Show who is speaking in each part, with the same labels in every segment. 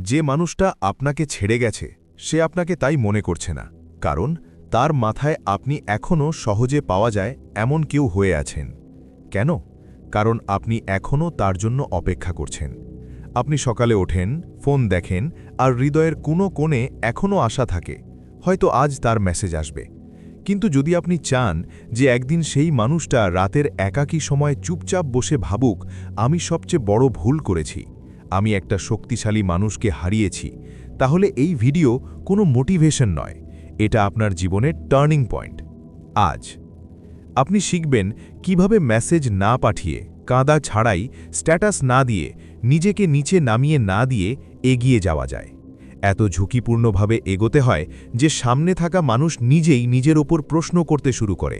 Speaker 1: যে মানুষটা আপনাকে ছেড়ে গেছে, সে আপনাকে তাই মনে করছে না, কারণ তার মাথায় আপনি এখনও সহজে পাওয়া যায় এমন কেউ হয়ে আছেন। কেন? কারণ আপনি এখনও তার জন্য অপেক্ষা করছেন। আপনি সকালে ওঠেন, ফোন দেখেন আর হৃদয়ের কোনো কোণে এখনও আশা থাকে, হয়তো আজ তার মেসেজ আসবে। কিন্তু যদি আপনি চান যে একদিন সেই মানুষটা রাতের একাকী সময় চুপচাপ বসে ভাবুক, আমি সবচেয়ে বড় ভুল করেছি। আমি একটা শক্তিশালী মানুষকে হারিয়েছি, তাহলে এই ভিডিও কোনো মোটিভেশন নয়। এটা আপনার জীবনের টার্নিং পয়েন্ট। আজ, আপনি শিখবেন কীভাবে মেসেজ না পাঠিয়ে, কাঁদা ছাড়াই স্ট্যাটাস না দিয়ে, নিজেকে নিচে নামিয়ে না দিয়ে এগিয়ে যাওয়া যায়। এত ঝুঁকিপূর্ণভাবে এগোতে হয় যে সামনে থাকা মানুষ নিজেই নিজের ওপর প্রশ্ন করতে শুরু করে।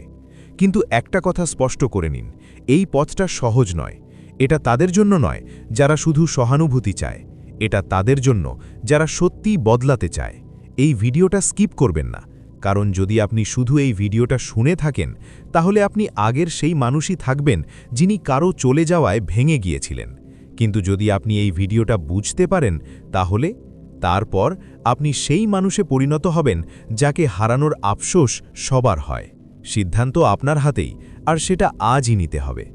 Speaker 1: কিন্তু একটা কথা স্পষ্ট করে নিন, এই পথটা সহজ নয়। এটা তাদের জন্য নয়, যারা শুধু সহানুভূতি চায়। এটা তাদের জন্য, যারা সত্যিই বদলাতে চায়। এই ভিডিওটা স্কিপ করবেন না, কারণ যদি আপনি শুধু এই ভিডিওটা শুনে থাকেন, তাহলে আপনি আগের সেই মানুষই থাকবেন যিনি কারও চলে যাওয়ায় ভেঙে গিয়েছিলেন। কিন্তু যদি আপনি এই ভিডিওটা বুঝতে পারেন, তাহলে তারপর আপনি সেই মানুষে পরিণত হবেন যাকে হারানোর আফসোস সবার হয়। সিদ্ধান্ত আপনার হাতেই, আর সেটা আজই নিতে হবে।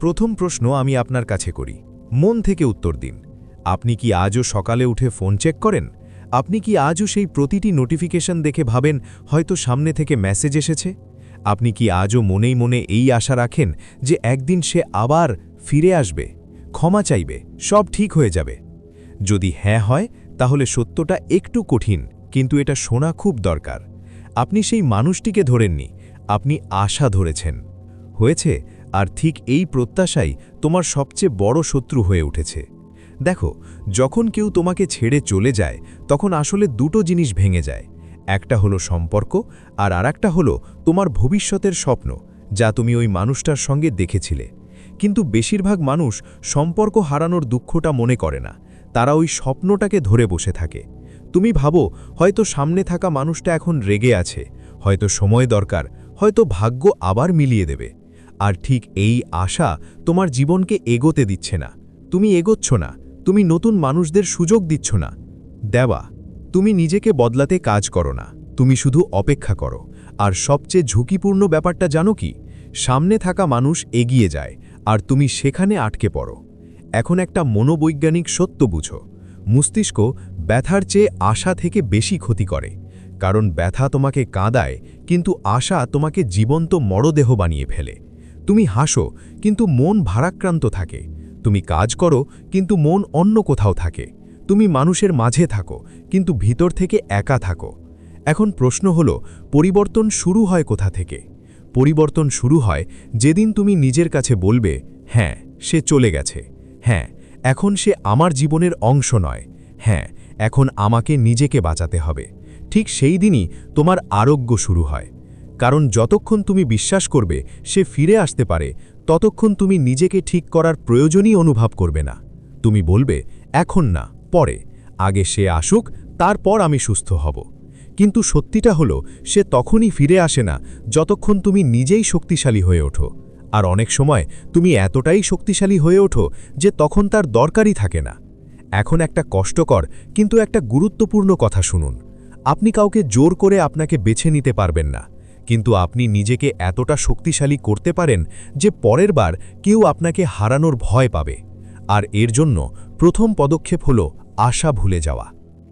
Speaker 1: প্রথম প্রশ্ন আমি আপনার কাছে করি। মন থেকে উত্তর দিন। আপনি কি আজও সকালে উঠে ফোন চেক করেন? আপনি কি আজও সেই প্রতিটি নোটিফিকেশন দেখে ভাবেন, হয়তো সামনে থেকে মেসেজ এসেছে? আপনি কি আজও মনেই মনে এই আশা রাখেন যে একদিন সে আবার ফিরে আসবে? ক্ষমা চাইবে, সব ঠিক হয়ে যাবে। যদি হ্যাঁ হয়, তাহলে সত্যটা একটু কঠিন, কিন্তু এটা শোনা খুব দরকার। আপনি সেই মানুষটিকে ধরেননি, আপনি আশা ধরেছেন। হয়েছে? আর ঠিক এই প্রত্যাশাই তোমার সবচেয়ে বড় শত্রু হয়ে উঠেছে। দেখো, যখন কেউ তোমাকে ছেড়ে চলে যায়, তখন আসলে দুটো জিনিস ভেঙে যায়। একটা হলো সম্পর্ক আর আরেকটা হলো তোমার ভবিষ্যতের স্বপ্ন, যা তুমি ওই মানুষটার সঙ্গে দেখেছিলে। কিন্তু বেশিরভাগ মানুষ সম্পর্ক হারানোর দুঃখটা মনে করে না। তারা ওই স্বপ্নটাকে ধরে বসে থাকে। তুমি ভাবো, হয়তো সামনে থাকা মানুষটা এখন রেগে আছে, হয়তো সময় দরকার, হয়তো ভাগ্য আবার মিলিয়ে দেবে। আর ঠিক এই আশা তোমার জীবনকে এগোতে দিচ্ছে না। তুমি এগোচ্ছ না। তুমি নতুন মানুষদের সুযোগ দিচ্ছ না। দেওয়া তুমি নিজেকে বদলাতে কাজ করো না। তুমি শুধু অপেক্ষা করো। আর সবচেয়ে ঝুঁকিপূর্ণ ব্যাপারটা জানো কি? সামনে থাকা মানুষ এগিয়ে যায়, আর তুমি সেখানে আটকে পড়ো। এখন একটা মনোবৈজ্ঞানিক সত্য বুঝো। মস্তিষ্ক ব্যথার চেয়ে আশা থেকে বেশি ক্ষতি করে। কারণ ব্যথা তোমাকে কাঁদায়, কিন্তু আশা তোমাকে জীবন্ত মরদেহ বানিয়ে ফেলে। তুমি হাসো, কিন্তু মন ভারাক্রান্ত থাকে। তুমি কাজ করো, কিন্তু মন অন্য কোথাও থাকে। তুমি মানুষের মাঝে থাকো, কিন্তু ভিতর থেকে একা থাকো। এখন প্রশ্ন হল, পরিবর্তন শুরু হয় কোথা থেকে? পরিবর্তন শুরু হয় যেদিন তুমি নিজের কাছে বলবে হ্যাঁ সে চলে গেছে। হ্যাঁ এখন সে আমার জীবনের অংশ নয়। হ্যাঁ এখন আমাকে নিজেকে বাঁচাতে হবে। ঠিক সেই দিনই তোমার আরোগ্য শুরু হয়। কারণ যতক্ষণ তুমি বিশ্বাস করবে, সে ফিরে আসতে পারে, ততক্ষণ তুমি নিজেকে ঠিক করার প্রয়োজনই অনুভব করবে না। তুমি বলবে, এখন না, পরে। আগে সে আসুক, তারপর আমি সুস্থ হব। কিন্তু সত্যিটা হলো, সে তখনই ফিরে আসে না, যতক্ষণ তুমি নিজেই শক্তিশালী হয়ে ওঠো। আর অনেক সময় তুমি এতটাই শক্তিশালী হয়ে ওঠো যে তখন তার দরকারই থাকে না। এখন একটা কষ্টকর কিন্তু একটা গুরুত্বপূর্ণ কথা শুনুন। আপনি কাউকে জোর করে আপনাকে বেছে নিতে পারবেন না। কিন্তু আপনি নিজেকে এতটা শক্তিশালী করতে পারেন যে পরের বার কেউ আপনাকে হারানোর ভয় পাবে। আর এর জন্য প্রথম পদক্ষেপ হল আশা ভুলে যাওয়া।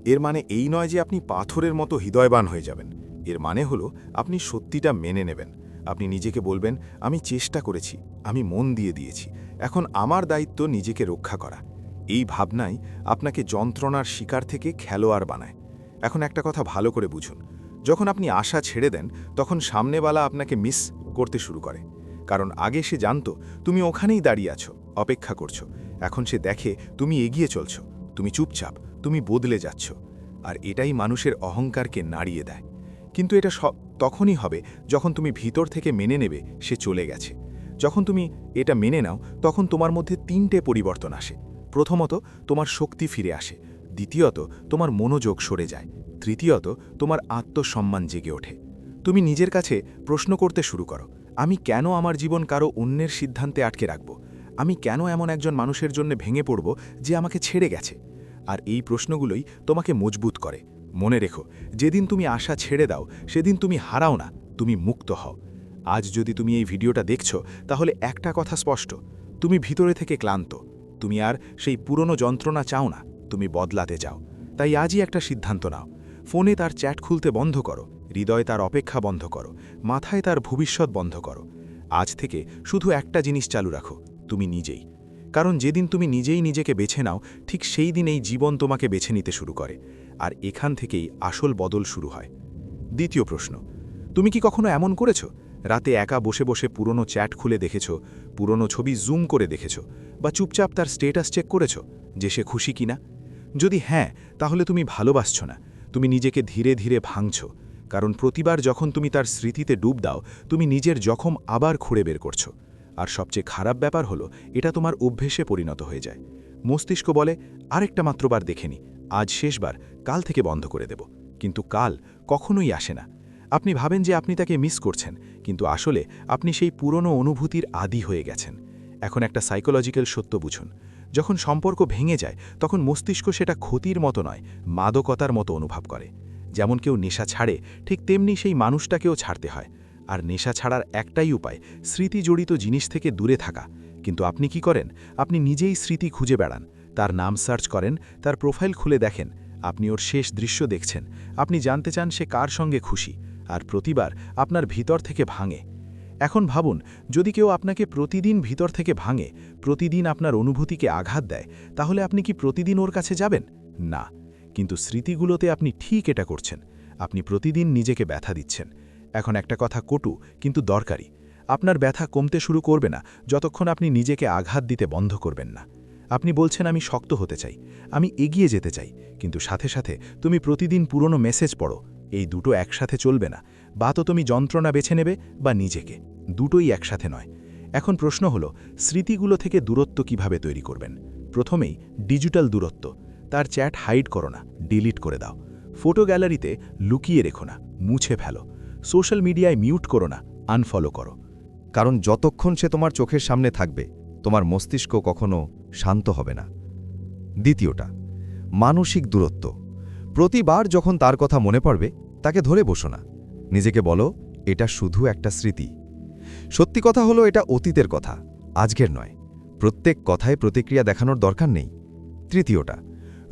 Speaker 2: এর মানে এই নয় যে আপনি পাথরের মতো হৃদয়বান হয়ে যাবেন। এর মানে হলো আপনি সত্যিটা মেনে নেবেন। আপনি নিজেকে বলবেন, আমি চেষ্টা করেছি, আমি মন দিয়ে দিয়েছি। এখন আমার দায়িত্ব নিজেকে রক্ষা করা। এই ভাবনাই আপনাকে যন্ত্রণার শিকার থেকে খেলোয়াড় বানায়। এখন একটা কথা ভালো করে বুঝুন। যখন আপনি আশা ছেড়ে দেন, তখন সামনেওয়ালা আপনাকে মিস করতে শুরু করে। কারণ আগে সে জানত, তুমি ওখানেই দাঁড়িয়ে আছো, অপেক্ষা করছ। এখন সে দেখে, তুমি এগিয়ে চলছো, তুমি চুপচাপ, তুমি বদলে যাচ্ছ। আর এটাই মানুষের অহংকারকে নাড়িয়ে দেয়। কিন্তু এটা তখনই হবে, যখন তুমি ভিতর থেকে মেনে নেবে, সে চলে গেছে। যখন তুমি এটা মেনে নাও, তখন তোমার মধ্যে তিনটে পরিবর্তন আসে। প্রথমত, তোমার শক্তি ফিরে আসে। দ্বিতীয়ত, তোমার মনোযোগ সরে যায়। তৃতীয়ত, তোমার আত্মসম্মান জেগে ওঠে। তুমি নিজের কাছে প্রশ্ন করতে শুরু করো, আমি কেন আমার জীবন কারও অন্যের সিদ্ধান্তে আটকে রাখব? আমি কেন এমন একজন মানুষের জন্য ভেঙে পড়ব যে আমাকে ছেড়ে গেছে? আর এই প্রশ্নগুলোই তোমাকে মজবুত করে। মনে রেখো, যেদিন তুমি আশা ছেড়ে দাও, সেদিন তুমি হারাও না, তুমি মুক্ত হও। আজ যদি তুমি এই ভিডিওটা দেখছ, তাহলে একটা কথা স্পষ্ট, তুমি ভিতরে থেকে ক্লান্ত। তুমি আর সেই পুরনো যন্ত্রণা চাও না, তুমি বদলাতে চাও তাই আজই একটা সিদ্ধান্ত নাও। ফোনে তার চ্যাট খুলতে বন্ধ করো, হৃদয়ে তার অপেক্ষা বন্ধ করো, মাথায় তার ভবিষ্যৎ বন্ধ করো। আজ থেকে শুধু একটা জিনিস চালু রাখো, তুমি নিজেই। কারণ যেদিন তুমি নিজেই নিজেকে বেছে নাও, ঠিক সেই দিন এই জীবন তোমাকে বেছে নিতে শুরু করে। আর এখান থেকেই আসল বদল শুরু হয়। দ্বিতীয় প্রশ্ন, তুমি কি কখনো এমন করেছ? রাতে একা বসে বসে পুরনো চ্যাট খুলে দেখেছ, পুরনো ছবি জুম করে দেখেছ, বা চুপচাপ তার স্টেটাস চেক করেছ যে সে খুশি কিনা? যদি হ্যাঁ তাহলে তুমি ভালোবাসছ না। তুমি নিজেকে ধীরে ধীরে ভাঙছ, কারণ প্রতিবার যখন তুমি তার স্মৃতিতে ডুব দাও, তুমি নিজের জখম আবার খুঁড়ে বের করছ। আর সবচেয়ে খারাপ ব্যাপার হলো, এটা তোমার অভ্যেসে পরিণত হয়ে যায়। মস্তিষ্ক বলে, আরেকটা মাত্রবার দেখেনি আজ শেষবার, কাল থেকে বন্ধ করে দেব। কিন্তু কাল কখনোই আসে না। আপনি ভাবেন যে আপনি তাকে মিস করছেন, কিন্তু আসলে আপনি সেই পুরনো অনুভূতির আদি হয়ে গেছেন। এখন একটা সাইকোলজিক্যাল সত্য বুঝুন। যখন সম্পর্ক ভেঙে যায়, তখন মস্তিষ্ক সেটা ক্ষতির মতো নয়, মাদকতার মতো অনুভব করে। যেমন কেউ নেশা ছাড়ে, ঠিক তেমনি সেই মানুষটাকেও ছাড়তে হয়। আর নেশা ছাড়ার একটাই উপায় স্মৃতি জড়িত জিনিস থেকে দূরে থাকা। কিন্তু আপনি কি করেন? আপনি নিজেই স্মৃতি খুঁজে বেড়ান। তার নাম সার্চ করেন, তার প্রোফাইল খুলে দেখেন। আপনি ওর শেষ দৃশ্য দেখছেন। আপনি জানতে চান সে কার সঙ্গে খুশি। আর প্রতিবার আপনার ভিতর থেকে ভাঙে। এখন ভাবুন, যদি কেউ আপনাকে প্রতিদিন ভিতর থেকে ভাঙে, প্রতিদিন আপনার অনুভূতিকে আঘাত দেয়, তাহলে আপনি কি প্রতিদিন ওর কাছে যাবেন? না। কিন্তু স্মৃতিগুলোতে আপনি ঠিক এটা করছেন। আপনি প্রতিদিন নিজেকে ব্যথা দিচ্ছেন। এখন একটা কথা কটু, কিন্তু দরকারি। আপনার ব্যথা কমতে শুরু করবে না, যতক্ষণ আপনি নিজেকে আঘাত দিতে বন্ধ করবেন না। আপনি বলছেন, আমি শক্ত হতে চাই। আমি এগিয়ে যেতে চাই। কিন্তু সাথে সাথে তুমি প্রতিদিন পুরনো মেসেজ পড়ো। এই দুটো একসাথে চলবে না। বা তো তুমি যন্ত্রণা বেছে নেবে বা নিজেকে। দুটোই একসাথে নয়। এখন প্রশ্ন হলো, স্মৃতিগুলো থেকে দূরত্ব কীভাবে তৈরি করবেন? প্রথমেই ডিজিটাল দূরত্ব। তার চ্যাট হাইড করো না, ডিলিট করে দাও। ফটো গ্যালারিতে লুকিয়ে রেখো না, মুছে ফেলো। সোশ্যাল মিডিয়ায় মিউট করো না, আনফলো করো।
Speaker 3: কারণ যতক্ষণ সে তোমার চোখের সামনে থাকবে, তোমার মস্তিষ্ক কখনো শান্ত হবে না। দ্বিতীয়টা, মানসিক দূরত্ব। প্রতিবার যখন তার কথা মনে পড়বে, তাকে ধরে বসো না। নিজেকে বলো, এটা শুধু একটা স্মৃতি। সত্যি কথা হলো, এটা অতীতের কথা, আজকের নয়। প্রত্যেক কথায় প্রতিক্রিয়া দেখানোর দরকার নেই। তৃতীয়টা,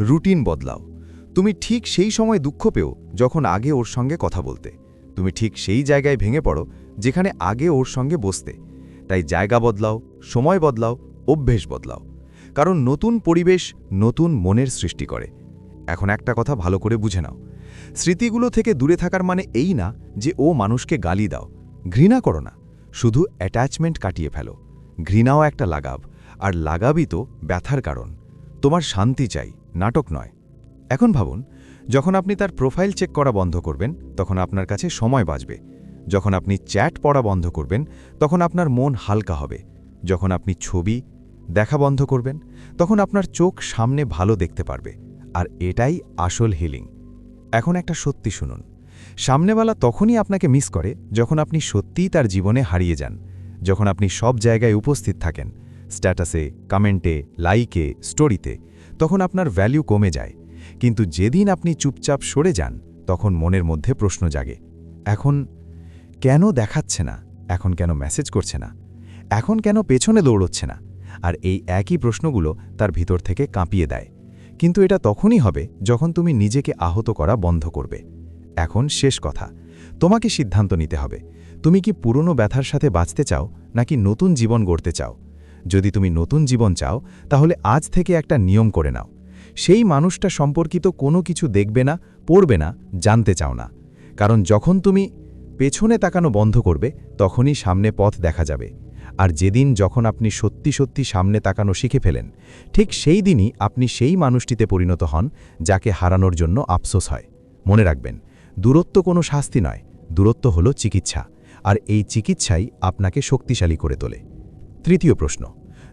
Speaker 3: রুটিন বদলাও। তুমি ঠিক সেই সময় দুঃখ পেও যখন আগে ওর সঙ্গে কথা বলতে। তুমি ঠিক সেই জায়গায় ভেঙে পড়ো যেখানে আগে ওর সঙ্গে বসতে। তাই জায়গা বদলাও, সময় বদলাও, অভ্যেস বদলাও। কারণ নতুন পরিবেশ নতুন মনের সৃষ্টি করে। এখন একটা কথা ভালো করে বুঝে নাও। স্মৃতিগুলো থেকে দূরে থাকার মানে এই না যে ও মানুষকে গালি দাও। ঘৃণা করো না, শুধু অ্যাটাচমেন্ট কাটিয়ে ফেলো। ঘৃণাও একটা লাগাব, আর লাগাবই তো ব্যথার কারণ। তোমার শান্তি চাই, নাটক নয়। এখন ভাবুন, যখন আপনি তার প্রোফাইল চেক করা বন্ধ করবেন, তখন আপনার কাছে সময় বাঁচবে। যখন আপনি চ্যাট পড়া বন্ধ করবেন, তখন আপনার মন হালকা হবে। যখন আপনি ছবি দেখা বন্ধ করবেন, তখন আপনার চোখ সামনে ভালো দেখতে পারবে। আর এটাই আসল হিলিং। এখন একটা সত্যি শুনুন। সামনেওয়ালা তখনই আপনাকে মিস করে যখন আপনি সত্যিই তার জীবনে হারিয়ে যান, যখন আপনি সব জায়গায় উপস্থিত থাকেন, স্ট্যাটাসে, কমেন্টে, লাইকে, স্টোরিতে, তখন আপনার ভ্যালু কমে যায়। কিন্তু যেদিন আপনি চুপচাপ সরে যান, তখন মনের মধ্যে প্রশ্ন জাগে, এখন কেন দেখাচ্ছে না? এখন কেন মেসেজ করছে না? এখন কেন পেছনে দৌড়চ্ছে না? আর এই একই প্রশ্নগুলো তার ভিতর থেকে কাঁপিয়ে দেয়। কিন্তু এটা তখনই হবে যখন তুমি নিজেকে আহত করা বন্ধ করবে। এখন শেষ কথা। তোমাকে সিদ্ধান্ত নিতে হবে। তুমি কি পুরনো ব্যথার সাথে বাঁচতে চাও, নাকি নতুন জীবন গড়তে চাও? যদি তুমি নতুন জীবন চাও, তাহলে আজ থেকে একটা নিয়ম করে নাও। সেই মানুষটা সম্পর্কিত কোনো কিছু দেখবে না, পড়বে না, জানতে চাও না। কারণ যখন তুমি পেছনে তাকানো বন্ধ করবে, তখনই সামনে পথ দেখা যাবে। আর যেদিন যখন আপনি সত্যি সত্যি সামনে তাকানো শিখে ফেলেন, ঠিক সেই দিনই আপনি সেই মানুষটিতে পরিণত হন, যাকে হারানোর জন্য আফসোস হয়। মনে রাখবেন, দূরত্ব কোনো শাস্তি নয়, দূরত্ব হলো চিকিৎসা, আর এই চিকিৎসাই আপনাকে শক্তিশালী করে তোলে। তৃতীয় প্রশ্ন,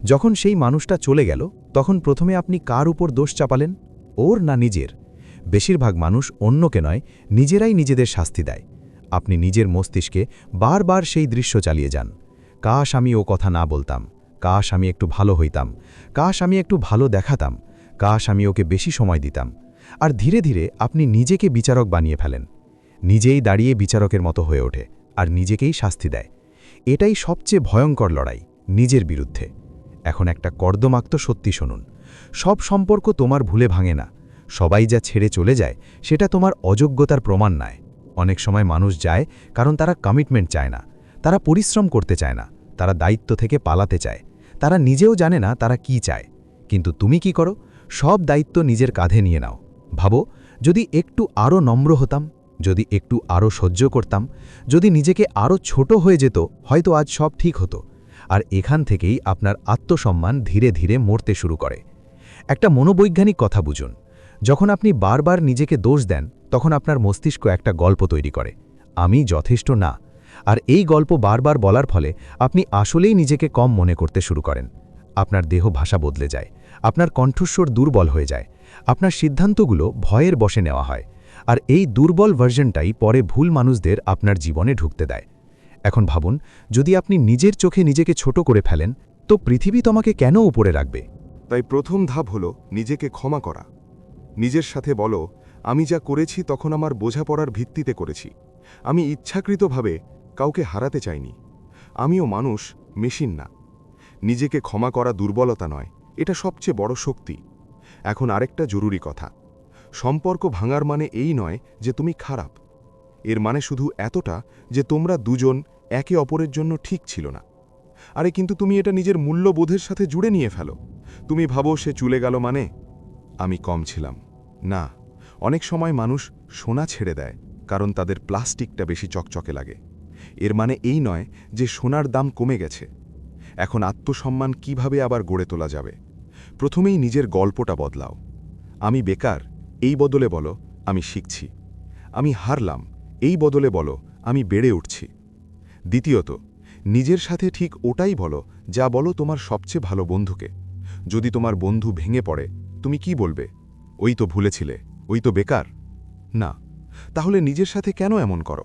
Speaker 3: যখন সেই মানুষটা চলে গেল, তখন প্রথমে আপনি কার উপর দোষ চাপালেন, ওর না নিজের? বেশিরভাগ মানুষ অন্যকে নয়, নিজেরাই নিজেদের শাস্তি দেয়। আপনি নিজের মস্তিষ্কে বারবার সেই দৃশ্য চালিয়ে যান। কাশ আমি ও কথা না বলতাম। কাশ আমি একটু ভালো হইতাম। কাশ আমি একটু ভালো দেখাতাম। কাশ আমি ওকে বেশি সময় দিতাম। আর ধীরে ধীরে আপনি নিজেকে বিচারক বানিয়ে ফেলেন। নিজেই দাঁড়িয়ে বিচারকের মতো হয়ে ওঠে আর নিজেকেই শাস্তি দেয়। এটাই সবচেয়ে ভয়ঙ্কর লড়াই নিজের বিরুদ্ধে। এখন একটা কর্দমাক্ত সত্যি শুনুন। সব সম্পর্ক তোমার ভুলে ভাঙে না। সবাই যা ছেড়ে চলে যায়, সেটা তোমার অযোগ্যতার প্রমাণ নয়। অনেক সময় মানুষ যায় কারণ তারা কমিটমেন্ট চায় না। তারা পরিশ্রম করতে চায় না, তারা দায়িত্ব থেকে পালাতে চায়। তারা নিজেও জানে না তারা কি চায়। কিন্তু তুমি কি করো? সব দায়িত্ব নিজের কাঁধে নিয়ে নাও। ভাবো, যদি একটু আরও নম্র হতাম, যদি একটু আরও সহ্য করতাম, যদি নিজেকে আরও ছোট হয়ে যেত, হয়তো আজ সব ঠিক হতো। আর এখান থেকেই আপনার আত্মসম্মান ধীরে ধীরে মরতে শুরু করে। একটা মনোবৈজ্ঞানিক কথা বুঝুন। যখন আপনি বারবার নিজেকে দোষ দেন, তখন আপনার মস্তিষ্ক একটা গল্প তৈরি করে। আমি যথেষ্ট না আর এই গল্প বারবার বলার ফলে আপনি আসলেই নিজেকে কম মনে করতে শুরু করেন। আপনার দেহ ভাষা বদলে যায়, আপনার কণ্ঠস্বর দুর্বল হয়ে যায়, আপনার সিদ্ধান্তগুলো ভয়ের বসে নেওয়া হয়, আর এই দুর্বল ভার্জনটাই পরে ভুল মানুষদের আপনার জীবনে ঢুকতে দেয়। এখন ভাবুন, যদি আপনি নিজের চোখে নিজেকে ছোট করে ফেলেন, তো পৃথিবী তোমাকে কেন উপরে রাখবে?
Speaker 4: তাই প্রথম ধাপ হল নিজেকে ক্ষমা করা। নিজের সাথে বলো, আমি যা করেছি তখন আমার বোঝাপড়ার ভিত্তিতে করেছি। আমি ইচ্ছাকৃতভাবে কাউকে হারাতে চাইনি। আমিও মানুষ, মেশিন না। নিজেকে ক্ষমা করা দুর্বলতা নয়, এটা সবচেয়ে বড় শক্তি। এখন আরেকটা জরুরি কথা। সম্পর্ক ভাঙার মানে এই নয় যে তুমি খারাপ। এর মানে শুধু এতটা যে তোমরা দুজন একে অপরের জন্য ঠিক ছিল না। আরে কিন্তু তুমি এটা নিজের মূল্যবোধের সাথে জুড়ে নিয়ে ফেলো। তুমি ভাবো সে চলে গেল মানে? আমি কম ছিলাম। না, অনেক সময় মানুষ সোনা ছেড়ে দেয়, কারণ তাদের প্লাস্টিকটা বেশি চকচকে লাগে। এর মানে এই নয় যে সোনার দাম কমে গেছে। এখন আত্মসম্মান কীভাবে আবার গড়ে তোলা যাবে? প্রথমেই নিজের গল্পটা বদলাও। আমি বেকার, এই বদলে বলো, আমি শিখছি। আমি হারলাম, এই বদলে বলো, আমি বেড়ে উঠছি। দ্বিতীয়ত, নিজের সাথে ঠিক ওটাই বলো, যা বলো তোমার সবচেয়ে ভালো বন্ধুকে। যদি তোমার বন্ধু ভেঙে পড়ে, তুমি কি বলবে? ওই তো ভুলেছিলে, ওই তো বেকার? না। তাহলে নিজের সাথে কেন এমন করো?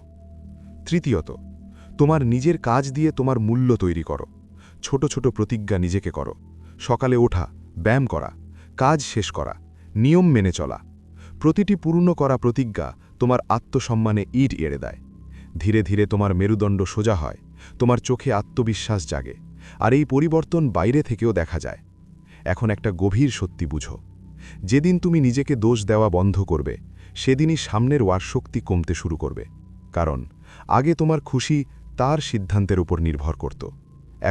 Speaker 4: তৃতীয়ত তোমার নিজের কাজ দিয়ে তোমার মূল্য তৈরি করো। ছোট ছোট প্রতিজ্ঞা নিজেকে করো। সকালে ওঠা, ব্যায়াম করা, কাজ শেষ করা, নিয়ম মেনে চলা। প্রতিটি পূর্ণ করা প্রতিজ্ঞা তোমার আত্মসম্মানে ইট এড়ে দেয়। ধীরে ধীরে তোমার মেরুদণ্ড সোজা হয়, তোমার চোখে আত্মবিশ্বাস জাগে, আর এই পরিবর্তন বাইরে থেকেও দেখা যায়। এখন একটা গভীর সত্যি বুঝো। যেদিন তুমি নিজেকে দোষ দেওয়া বন্ধ করবে, সেদিনই সামনের ওয়ার শক্তি কমতে শুরু করবে। কারণ, আগে তোমার খুশি তার সিদ্ধান্তের উপর নির্ভর করত।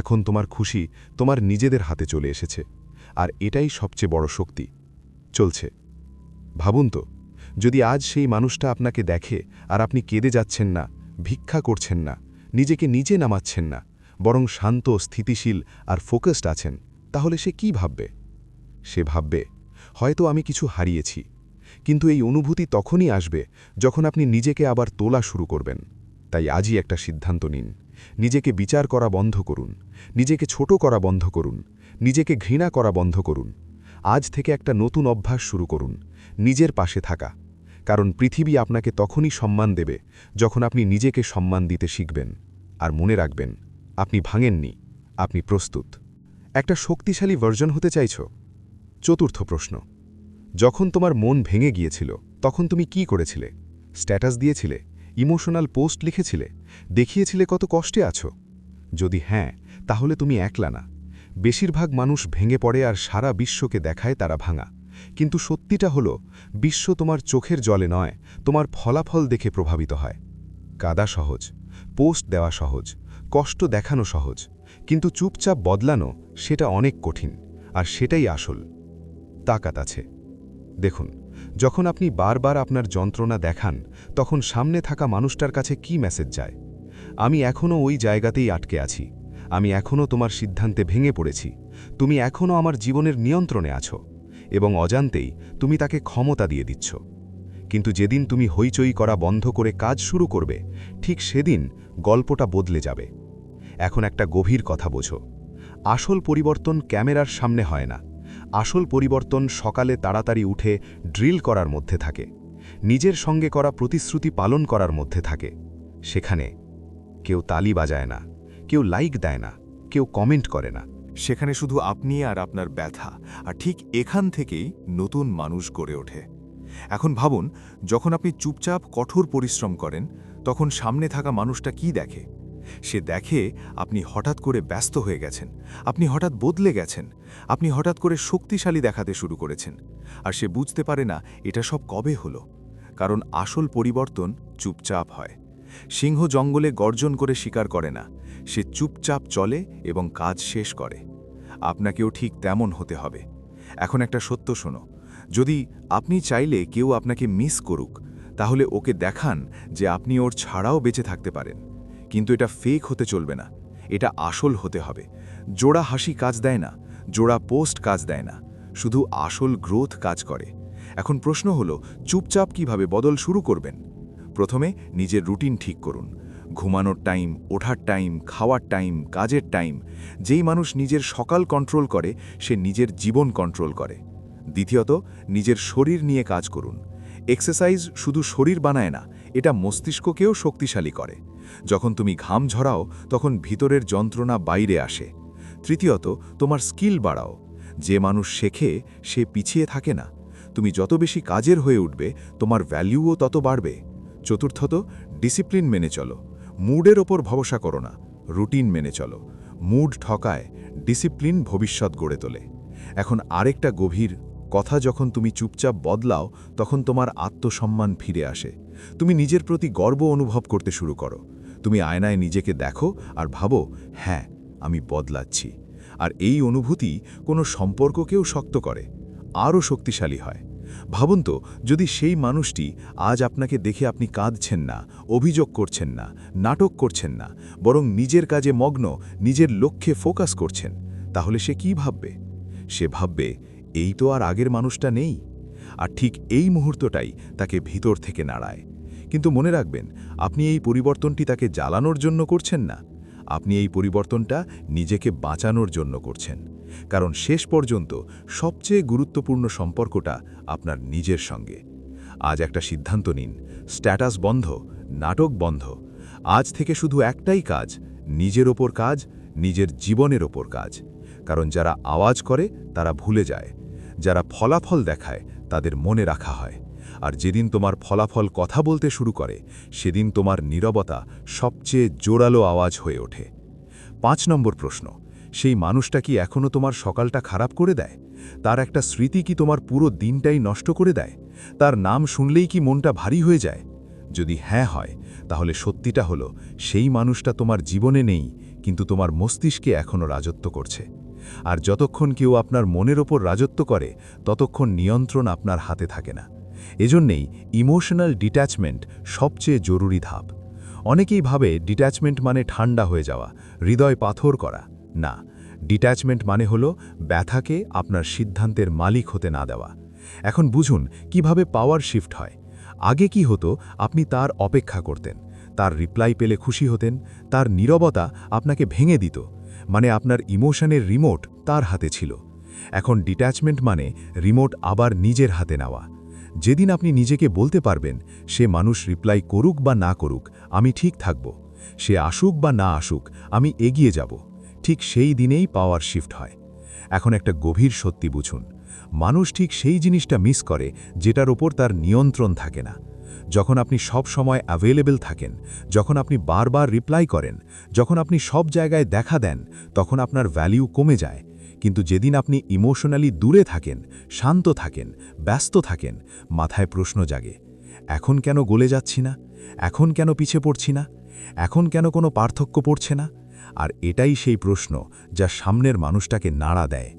Speaker 4: এখন তোমার খুশি তোমার নিজেদের হাতে চলে এসেছে, আর এটাই সবচেয়ে বড় শক্তি। চলছে। ভাবুন তো, যদি আজ সেই মানুষটা আপনাকে দেখে আর আপনি কেঁদে যাচ্ছেন না, ভিক্ষা করছেন না, নিজেকে নিজে নামাচ্ছেন না, বরং শান্ত, স্থিতিশীল আর ফোকাসড আছেন, তাহলে সে কি ভাববে? সে ভাববে, হয়তো আমি কিছু হারিয়েছি, কিন্তু এই অনুভূতি তখনই আসবে যখন আপনি নিজেকে আবার তোলা শুরু করবেন। তাই আজই একটা সিদ্ধান্ত নিন। নিজেকে বিচার করা বন্ধ করুন। নিজেকে ছোট করা বন্ধ করুন। নিজেকে ঘৃণা করা বন্ধ করুন। আজ থেকে একটা নতুন অভ্যাস শুরু করুন। নিজের পাশে থাকা। কারণ পৃথিবী আপনাকে তখনই সম্মান দেবে যখন আপনি নিজেকে সম্মান দিতে শিখবেন। আর মনে রাখবেন, আপনি ভাঙেননি, আপনি প্রস্তুত। একটা শক্তিশালী ভার্জন হতে চাইছ? চতুর্থ প্রশ্ন। যখন তোমার মন ভেঙে গিয়েছিল, তখন তুমি কি করেছিলে? স্ট্যাটাস দিয়েছিলে? Emotional post লিখেছিলে? দেখিয়েছিলে কত কষ্টে আছো? যদি হ্যাঁ তাহলে তুমি একলা না। বেশিরভাগ মানুষ ভেঙে পড়ে আর সারা বিশ্বকে দেখায় তারা ভাঙা। কিন্তু সত্যিটা হলো, বিশ্ব তোমার চোখের জলে নয়, তোমার ফলাফল দেখে প্রভাবিত হয়। কাদা সহজ, পোস্ট দেওয়া সহজ, কষ্ট দেখানো সহজ, কিন্তু চুপচাপ বদলানো সেটা অনেক কঠিন, আর সেটাই আসল। তাকাত আছে। দেখুন যখন আপনি বারবার আপনার যন্ত্রণা দেখান, তখন সামনে থাকা মানুষটার কাছে কি মেসেজ যায়? আমি এখনও ওই জায়গাতেই আটকে আছি। আমি এখনও তোমার সিদ্ধান্তে ভেঙে পড়েছি। তুমি এখনও আমার জীবনের নিয়ন্ত্রণে আছো এবং অজান্তেই তুমি তাকে ক্ষমতা দিয়ে দিচ্ছ। কিন্তু যেদিন তুমি হইচই করা বন্ধ করে কাজ শুরু করবে, ঠিক সেদিন গল্পটা বদলে যাবে। এখন একটা গভীর কথা বোঝো। আসল পরিবর্তন ক্যামেরার সামনে হয় না। আসল পরিবর্তন সকালে তাড়াতাড়ি উঠে ড্রিল করার মধ্যে থাকে। নিজের সঙ্গে করা প্রতিশ্রুতি পালন করার মধ্যে থাকে। সেখানে কেউ তালি বাজায় না, কেউ লাইক দেয় না, কেউ কমেন্ট করে না।
Speaker 1: সেখানে শুধু আপনি আর আপনার ব্যথা, আর ঠিক এখান থেকেই নতুন মানুষ গড়ে ওঠে। এখন ভাবুন, যখন আপনি চুপচাপ কঠোর পরিশ্রম করেন, তখন সামনে থাকা মানুষটা কি দেখে? সে দেখে আপনি হঠাৎ করে ব্যস্ত হয়ে গেছেন। আপনি হঠাৎ বদলে গেছেন। আপনি হঠাৎ করে শক্তিশালী দেখাতে শুরু করেছেন। আর সে বুঝতে পারে না এটা সব কবে হলো। কারণ আসল পরিবর্তন চুপচাপ হয়। সিংহ জঙ্গলে গর্জন করে শিকার করে না। সে চুপচাপ চলে এবং কাজ শেষ করে। আপনাকেও ঠিক তেমন হতে হবে। এখন একটা সত্য শোনো। যদি আপনি চাইলে কেউ আপনাকে মিস করুক, তাহলে ওকে দেখান যে আপনি ওর ছাড়াও বেঁচে থাকতে পারেন। কিন্তু এটা ফেক হতে চলবে না। এটা আসল হতে হবে। জোড়া হাসি কাজ দেয় না, জোড়া পোস্ট কাজ দেয় না। শুধু আসল গ্রোথ কাজ করে। এখন প্রশ্ন হলো, চুপচাপ কীভাবে বদল শুরু করবেন? প্রথমে নিজের রুটিন ঠিক করুন। ঘুমানোর টাইম ওঠার টাইম খাওয়ার টাইম কাজের টাইম যেই মানুষ নিজের সকাল কন্ট্রোল করে, সে নিজের জীবন কন্ট্রোল করে। দ্বিতীয়ত, নিজের শরীর নিয়ে কাজ করুন। এক্সারসাইজ শুধু শরীর বানায় না, এটা মস্তিষ্ককেও শক্তিশালী করে। যখন তুমি ঘাম ঝরাও, তখন ভিতরের যন্ত্রণা বাইরে আসে। তৃতীয়ত, তোমার স্কিল বাড়াও। যে মানুষ শেখে, সে পিছিয়ে থাকে না। তুমি যত বেশি কাজের হয়ে উঠবে, তোমার ভ্যালিউও তত বাড়বে। চতুর্থত ডিসিপ্লিন মেনে চলো। মুডের ওপর ভরসা করো না। রুটিন মেনে চলো। মুড ঠকায় ডিসিপ্লিন ভবিষ্যৎ গড়ে তোলে। এখন আরেকটা গভীর কথা, যখন তুমি চুপচাপ বদলাও, তখন তোমার আত্মসম্মান ফিরে আসে। তুমি নিজের প্রতি গর্ব অনুভব করতে শুরু করো। তুমি আয়নায় নিজেকে দেখো আর ভাবো হ্যাঁ আমি বদলাচ্ছি। আর এই অনুভূতি কোনো সম্পর্ককেও শক্ত করে, আরও শক্তিশালী হয়। ভাবুন তো, যদি সেই মানুষটি আজ আপনাকে দেখে আপনি কাঁদছেন না, অভিযোগ করছেন না, নাটক করছেন না, বরং নিজের কাজে মগ্ন, নিজের লক্ষ্যে ফোকাস করছেন, তাহলে সে কি ভাববে? সে ভাববে, এই তো আর আগের মানুষটা নেই। আর ঠিক এই মুহূর্তটাই তাকে ভিতর থেকে নাড়ায়। কিন্তু মনে রাখবেন, আপনি এই পরিবর্তনটি তাকে জ্বালানোর জন্য করছেন না। আপনি এই পরিবর্তনটা নিজেকে বাঁচানোর জন্য করছেন। কারণ শেষ পর্যন্ত সবচেয়ে গুরুত্বপূর্ণ সম্পর্কটা আপনার নিজের সঙ্গে। আজ একটা সিদ্ধান্ত নিন, স্ট্যাটাস বন্ধ, নাটক বন্ধ। আজ থেকে শুধু একটাই কাজ, নিজের ওপর কাজ, নিজের জীবনের ওপর কাজ। কারণ যারা আওয়াজ করে, তারা ভুলে যায়। যারা ফলাফল দেখায়, তাদের মনে রাখা হয়। আর যেদিন তোমার ফলাফল কথা বলতে শুরু করে, সেদিন তোমার নীরবতা সবচেয়ে জোরালো আওয়াজ হয়ে ওঠে। পাঁচ নম্বর প্রশ্ন, সেই মানুষটা কি এখনও তোমার সকালটা খারাপ করে দেয়? তার একটা স্মৃতি কি তোমার পুরো দিনটাই নষ্ট করে দেয়? তার নাম শুনলেই কি মনটা ভারী হয়ে যায়? যদি হ্যাঁ হয়, তাহলে সত্যিটা হলো, সেই মানুষটা তোমার জীবনে নেই, কিন্তু তোমার মস্তিষ্কে এখনও রাজত্ব করছে। আর যতক্ষণ কেউ আপনার মনের ওপর রাজত্ব করে, ততক্ষণ নিয়ন্ত্রণ আপনার হাতে থাকে না। এজন্যেই ইমোশনাল ডিট্যাচমেন্ট সবচেয়ে জরুরি ধাপ। অনেকেই ভাবে ডিট্যাচমেন্ট মানে ঠান্ডা হয়ে যাওয়া, হৃদয় পাথর করা। না ডিট্যাচমেন্ট মানে হল ব্যথাকে আপনার সিদ্ধান্তের মালিক হতে না দেওয়া। এখন বুঝুন, কীভাবে পাওয়ার শিফট হয়? আগে কি হতো, আপনি তার অপেক্ষা করতেন, তার রিপ্লাই পেলে খুশি হতেন, তার নীরবতা আপনাকে ভেঙে দিত মানে আপনার ইমোশনের রিমোট তার হাতে ছিল। এখন ডিট্যাচমেন্ট মানে রিমোট আবার নিজের হাতে নেওয়া। যেদিন আপনি নিজেকে বলতে পারবেন, সে মানুষ রিপ্লাই করুক বা না করুক, আমি ঠিক থাকব। সে আসুক বা না আসুক, আমি এগিয়ে যাব। ঠিক সেই দিনেই পাওয়ার শিফট হয়। এখন একটা গভীর সত্যি বুঝুন। মানুষ ঠিক সেই জিনিসটা মিস করে, যেটার ওপর তার নিয়ন্ত্রণ থাকে না। যখন আপনি সব সময় অ্যাভেলেবল থাকেন, যখন আপনি বারবার রিপ্লাই করেন, যখন আপনি সব জায়গায় দেখা দেন, তখন আপনার ভ্যালিউ কমে যায়। কিন্তু যেদিন আপনি ইমোশনালি দূরে থাকেন, শান্ত থাকেন, ব্যস্ত থাকেন, মাথায় প্রশ্ন জাগে, এখন কেন গলে যাচ্ছি না? এখন কেন পিছে পড়ছি না? এখন কেন কোনো পার্থক্য পড়ছে না? আর এটাই সেই প্রশ্ন যা সামনের মানুষটাকে নাড়া দেয়।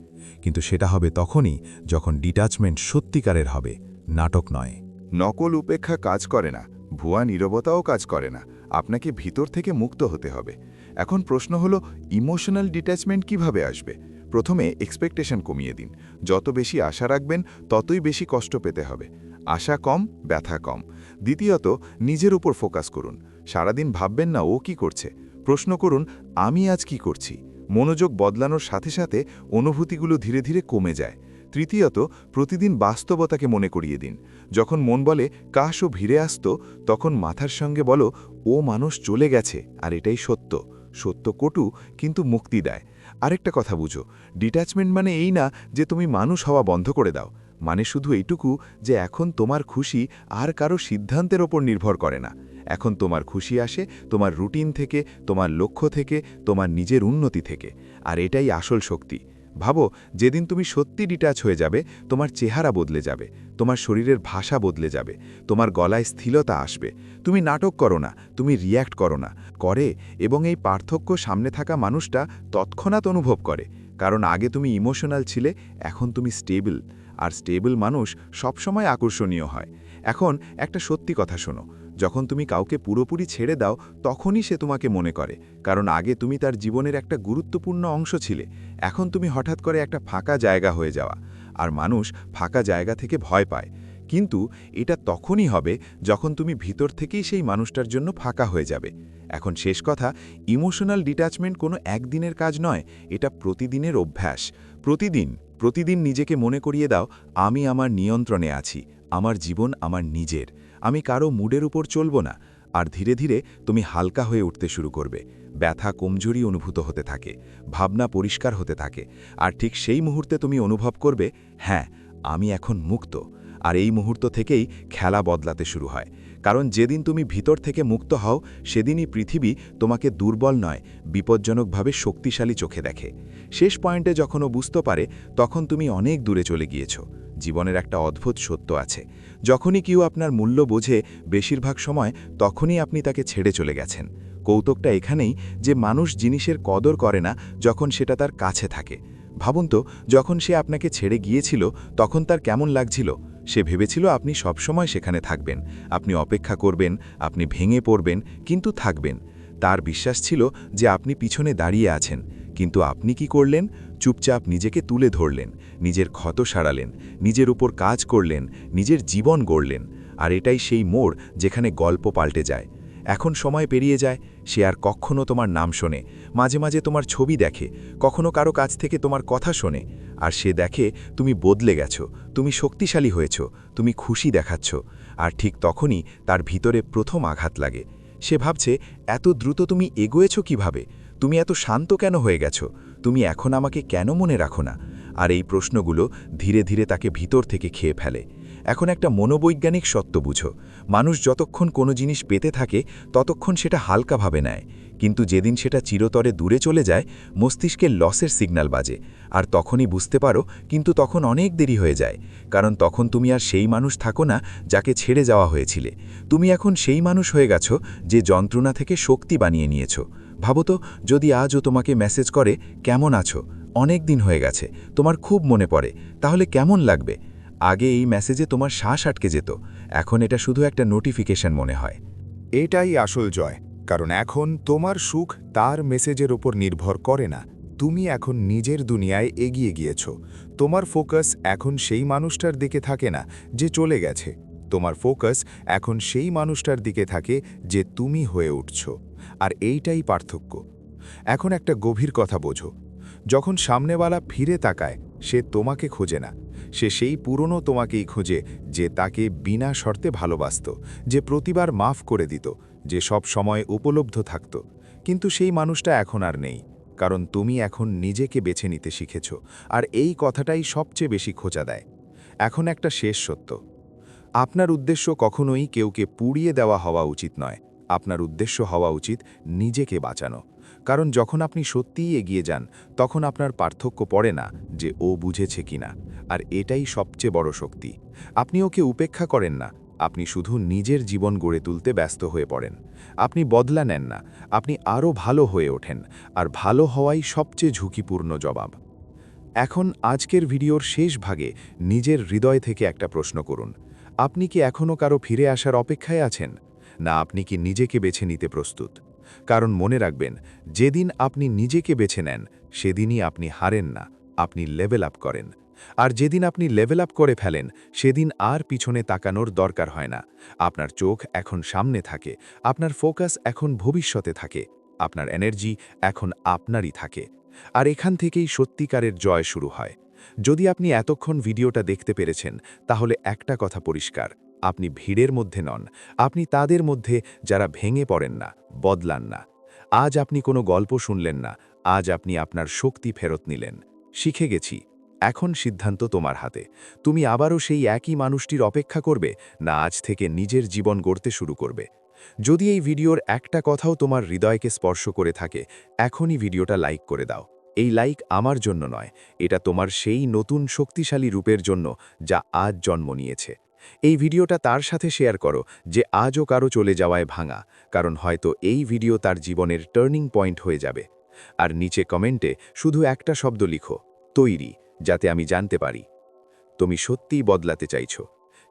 Speaker 1: কিন্তু সেটা হবে তখনই যখন ডিটাচমেন্ট সত্যিকারের হবে, নাটক নয়।
Speaker 5: নকল উপেক্ষা কাজ করে না, ভুয়া নীরবতাও কাজ করে না, আপনাকে ভিতর থেকে মুক্ত হতে হবে। এখন প্রশ্ন হলো, ইমোশনাল ডিট্যাচমেন্ট কীভাবে আসবে? প্রথমে এক্সপেকটেশন কমিয়ে দিন। যত বেশি আশা রাখবেন, ততই বেশি কষ্ট পেতে হবে। আশা কম, ব্যথা কম। দ্বিতীয়ত, নিজের উপর ফোকাস করুন। সারাদিন ভাববেন না, ও কি করছে? প্রশ্ন করুন, আমি আজ কি করছি? মনোযোগ বদলানোর সাথে সাথে অনুভূতিগুলো ধীরে ধীরে কমে যায়। তৃতীয়ত, প্রতিদিন বাস্তবতাকে মনে করিয়ে দিন। যখন মন বলে কাশ ও ভিড়ে আসত, তখন মাথার সঙ্গে বলো, ও মানুষ চলে গেছে। আর এটাই সত্য। সত্য কটু, কিন্তু মুক্তি দেয়। আরেকটা কথা বুঝো ডিট্যাচমেন্ট মানে এই না যে তুমি মানুষ হওয়া বন্ধ করে দাও। মানে শুধু এইটুকু যে এখন তোমার খুশি আর কারও সিদ্ধান্তের ওপর নির্ভর করে না। এখন তোমার খুশি আসে তোমার রুটিন থেকে, তোমার লক্ষ্য থেকে, তোমার নিজের উন্নতি থেকে। আর এটাই আসল শক্তি। ভাবো, যেদিন তুমি সত্যি ডিটাচ হয়ে যাবে, তোমার চেহারা বদলে যাবে, তোমার শরীরের ভাষা বদলে যাবে, তোমার গলায় স্থিরতা আসবে। তুমি নাটক করো না, তুমি রিয়্যাক্ট করো না। করে এবং এই পার্থক্য সামনে থাকা মানুষটা তৎক্ষণাৎ অনুভব করে। কারণ আগে তুমি ইমোশনাল ছিলে, এখন তুমি স্টেবল আর স্টেবল মানুষ সবসময় আকর্ষণীয় হয়। এখন একটা সত্যি কথা শোনো যখন তুমি কাউকে পুরোপুরি ছেড়ে দাও, তখনই সে তোমাকে মনে করে, কারণ আগে তুমি তার জীবনের একটা গুরুত্বপূর্ণ অংশ ছিলে, এখন তুমি হঠাৎ করে একটা ফাঁকা জায়গা হয়ে যাওয়া, আর মানুষ ফাঁকা জায়গা থেকে ভয় পায়। কিন্তু এটা তখনই হবে যখন তুমি ভিতর থেকেই সেই মানুষটার জন্য ফাঁকা হয়ে যাবে। এখন শেষ কথা, ইমোশনাল ডিট্যাচমেন্ট কোনো একদিনের কাজ নয়, এটা প্রতিদিনের অভ্যাস। প্রতিদিন প্রতিদিন নিজেকে মনে করিয়ে দাও, আমি আমার নিয়ন্ত্রণে আছি, আমার জীবন আমার নিজের। আমি কারও মুডের উপর চলব না, আর ধীরে ধীরে তুমি হালকা হয়ে উঠতে শুরু করবে। ব্যথা কমজোরি অনুভূত হতে থাকে, ভাবনা পরিষ্কার হতে থাকে, আর ঠিক সেই মুহূর্তে তুমি অনুভব করবে হ্যাঁ আমি এখন মুক্ত। আর এই মুহূর্ত থেকেই খেলা বদলাতে শুরু হয়। কারণ যেদিন তুমি ভিতর থেকে মুক্ত হও, সেদিনই পৃথিবী তোমাকে দুর্বল নয়, বিপজ্জনকভাবে শক্তিশালী চোখে দেখে। শেষ পয়েন্টে যখন ও বুঝতে পারে, তখন তুমি অনেক দূরে চলে গিয়েছ। জীবনের একটা অদ্ভুত সত্য আছে। যখনই কেউ আপনার মূল্য বোঝে বেশিরভাগ সময়, তখনই আপনি তাকে ছেড়ে চলে গেছেন। কৌতুকটা এখানেই যে মানুষ জিনিসের কদর করে না, যখন সেটা তার কাছে থাকে। ভাবুন তো, যখন সে আপনাকে ছেড়ে গিয়েছিল, তখন তার কেমন লাগছিল? সে ভেবেছিল আপনি সবসময় সেখানে থাকবেন। আপনি অপেক্ষা করবেন, আপনি ভেঙে পড়বেন, কিন্তু থাকবেন। তার বিশ্বাস ছিল যে আপনি পিছনে দাঁড়িয়ে আছেন। কিন্তু আপনি কি করলেন? চুপচাপ নিজেকে তুলে ধরলেন, নিজের ক্ষত সারালেন, নিজের উপর কাজ করলেন, নিজের জীবন গড়লেন, আর এটাই সেই মোড় যেখানে গল্প পাল্টে যায়। এখন সময় পেরিয়ে যায়, সে আর কখনো তোমার নাম শোনে, মাঝে মাঝে তোমার ছবি দেখে, কখনো কারও কাছ থেকে তোমার কথা শোনে, আর সে দেখে তুমি বদলে গেছো, তুমি শক্তিশালী হয়েছ, তুমি খুশি দেখাচ্ছ, আর ঠিক তখনই তার ভিতরে প্রথম আঘাত লাগে। সে ভাবছে, এত দ্রুত তুমি এগোয়েছ কীভাবে? তুমি এত শান্ত কেন হয়ে গেছো? তুমি এখন আমাকে কেন মনে রাখো না? আর এই প্রশ্নগুলো ধীরে ধীরে তাকে ভিতর থেকে খেয়ে ফেলে। এখন একটা মনোবৈজ্ঞানিক সত্য বুঝো। মানুষ যতক্ষণ কোনো জিনিস পেতে থাকে, ততক্ষণ সেটা হালকাভাবে নেয়। কিন্তু যেদিন সেটা চিরতরে দূরে চলে যায়, মস্তিষ্কের লসের সিগন্যাল বাজে। আর তখনই বুঝতে পারো, কিন্তু তখন অনেক দেরি হয়ে যায়। কারণ তখন তুমি আর সেই মানুষ থাকো না, যাকে ছেড়ে যাওয়া হয়েছিলে। তুমি এখন সেই মানুষ হয়ে গেছো, যে যন্ত্রণা থেকে শক্তি বানিয়ে নিয়েছো। ভাবো তো, যদি আজও তোমাকে মেসেজ করে, কেমন আছো? অনেক দিন হয়ে গেছে, তোমার খুব মনে পড়ে, তাহলে কেমন লাগবে? আগে এই মেসেজে তোমার শ্বাস আটকে যেত, এখন এটা শুধু একটা নোটিফিকেশন মনে হয়।
Speaker 2: এটাই আসল জয়, কারণ এখন তোমার সুখ তার মেসেজের ওপর নির্ভর করে না, তুমি এখন নিজের দুনিয়ায় এগিয়ে গিয়েছ, তোমার ফোকাস এখন সেই মানুষটার দিকে থাকে না, যে চলে গেছে। তোমার ফোকাস এখন সেই মানুষটার দিকে থাকে যে তুমি হয়ে উঠছ। আর এইটাই পার্থক্য। এখন একটা গভীর কথা বোঝো। যখন সামনেওয়ালা ফিরে তাকায়, সে তোমাকে খোঁজে না। সে সেই পুরনো তোমাকেই খোঁজে যে তাকে বিনা শর্তে ভালোবাসত, যে প্রতিবার মাফ করে দিত, যে সব সময় উপলব্ধ থাকত। কিন্তু সেই মানুষটা এখন আর নেই, কারণ তুমি এখন নিজেকে বেছে নিতে শিখেছ, আর এই কথাটাই সবচেয়ে বেশি খোঁজা দেয়। এখন একটা শেষ সত্য। আপনার উদ্দেশ্য কখনোই কেউকে পুড়িয়ে দেওয়া হওয়া উচিত নয়। আপনার উদ্দেশ্য হওয়া উচিত নিজেকে বাঁচানো। কারণ যখন আপনি সত্যিই এগিয়ে যান, তখন আপনার পার্থক্য পড়ে না যে ও বুঝেছে কিনা। আর এটাই সবচেয়ে বড় শক্তি। আপনি ওকে উপেক্ষা করেন না। আপনি শুধু নিজের জীবন গড়ে তুলতে ব্যস্ত হয়ে পড়েন। আপনি বদলা নেন না। আপনি আরও ভালো হয়ে ওঠেন। আর ভালো হওয়াই সবচেয়ে ঝুঁকিপূর্ণ জবাব। এখন আজকের ভিডিওর শেষ ভাগে নিজের হৃদয় থেকে একটা প্রশ্ন করুন। আপনি কি এখনও কারও ফিরে আসার অপেক্ষায় আছেন? না, আপনি কি নিজেকে বেছে নিতে প্রস্তুত? কারণ মনে রাখবেন, যেদিন আপনি নিজেকে বেছে নেন, সেদিনই আপনি হারেন না, আপনি লেভেল আপ করেন। আর যেদিন আপনি লেভেল আপ করে ফেলেন, সেদিন আর পিছনে তাকানোর দরকার হয় না। আপনার চোখ এখন সামনে থাকে, আপনার ফোকাস এখন ভবিষ্যতে থাকে, আপনার এনার্জি এখন আপনারই থাকে। আর এখান থেকেই সত্যিকারের জয় শুরু হয়। যদি আপনি এতক্ষণ ভিডিওটা দেখতে পেরেছেন, তাহলে একটা কথা পরিষ্কার, আপনি ভিড়ের মধ্যে নন, আপনি তাদের মধ্যে যারা ভেঙে পড়েন না, বদলান না। আজ আপনি কোনো গল্প শুনলেন না, আজ আপনি আপনার শক্তি ফেরত নিলেন। শিখে গেছি, এখন সিদ্ধান্ত তোমার হাতে। তুমি আবারও সেই একই মানুষটির অপেক্ষা করবে, না আজ থেকে নিজের জীবন গড়তে শুরু করবে। যদি এই ভিডিওর একটা কথাও তোমার হৃদয়কে স্পর্শ করে থাকে, এখনই ভিডিওটা লাইক করে দাও। এই লাইক আমার জন্য নয়, এটা তোমার সেই নতুন শক্তিশালী রূপের জন্য যা আজ জন্ম নিয়েছে। এই ভিডিওটা তার সাথে শেয়ার করো যে আজও কারও চলে যাওয়ায় ভাঙা, কারণ হয়তো এই ভিডিও তার জীবনের টার্নিং পয়েন্ট হয়ে যাবে। আর নিচে কমেন্টে শুধু একটা শব্দ লিখো, তৈরি, যাতে আমি জানতে পারি। তুমি সত্যিই বদলাতে চাইছো।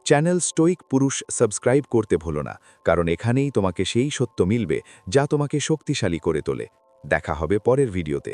Speaker 2: চ্যানেল স্টোইক পুরুষ সাবস্ক্রাইব করতে ভুলো না, কারণ এখানেই তোমাকে সেই সত্য মিলবে যা তোমাকে শক্তিশালী করে তোলে। দেখা হবে পরের ভিডিওতে।